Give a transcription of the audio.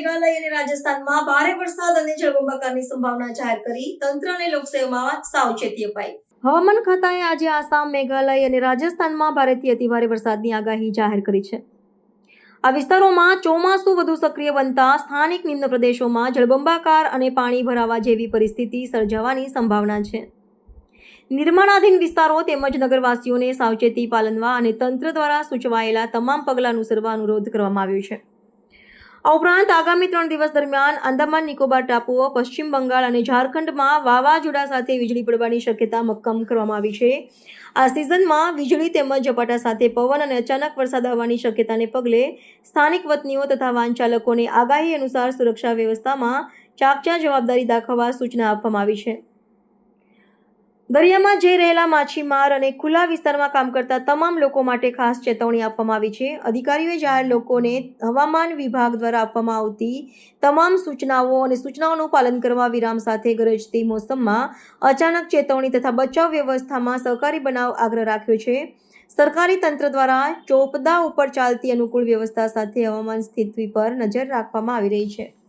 મેઘાલય અને રાજસ્થાનમાં ભારે વરસાદ અને જળબંબાકારની સંભાવના જાહેર કરી તંત્રને લોકસેવામાં સાવચેતી અપાઈ. હવામાન ખાતાએ આજે આસામ, મેઘાલય અને રાજસ્થાનમાં ભારેથી અતિભારે વરસાદની આગાહી જાહેર કરી છે. આ વિસ્તારોમાં ચોમાસું વધુ સક્રિય બનતા સ્થાનિક નિમ્ન પ્રદેશોમાં જળબંબાકાર અને પાણી ભરાવા જેવી પરિસ્થિતિ સર્જાવાની સંભાવના છે. નિર્માણાધીન વિસ્તારો તેમજ નગરવાસીઓને સાવચેતી પાલનવા અને તંત્ર દ્વારા સૂચવાયેલા તમામ પગલાં અનુસરવા અનુરોધ કરવામાં આવ્યો છે. આ ઉપરાંત આગામી ત્રણ દિવસ દરમિયાન અંદામાન નિકોબાર ટાપુઓ, પશ્ચિમ બંગાળ અને ઝારખંડમાં વાવાઝોડા સાથે વીજળી પડવાની શક્યતા મક્કમ કરવામાં આવી છે. આ સિઝનમાં વીજળી તેમજ ઝપાટા સાથે પવન અને અચાનક વરસાદ આવવાની શક્યતાને પગલે સ્થાનિક વતનીઓ તથા વાહન ચાલકોને આગાહી અનુસાર સુરક્ષા વ્યવસ્થામાં ચાકચા જવાબદારી દાખવવા સૂચના આપવામાં આવી છે. દરિયામાં જઈ રહેલા માછીમાર અને ખુલ્લા વિસ્તારમાં કામ કરતા તમામ લોકો માટે ખાસ ચેતવણી આપવામાં આવી છે. અધિકારીઓએ જાહેર લોકોને હવામાન વિભાગ દ્વારા આપવામાં આવતી તમામ સૂચનાઓ અને સૂચનાઓનું પાલન કરવા વિરામ સાથે ગરજતી મોસમમાં અચાનક ચેતવણી તથા બચાવ વ્યવસ્થામાં સહકારી બનાવ આગ્રહ રાખ્યો છે. સરકારી તંત્ર દ્વારા ચોપદા ઉપર ચાલતી અનુકૂળ વ્યવસ્થા સાથે હવામાન સ્થિતિ પર નજર રાખવામાં આવી રહી છે.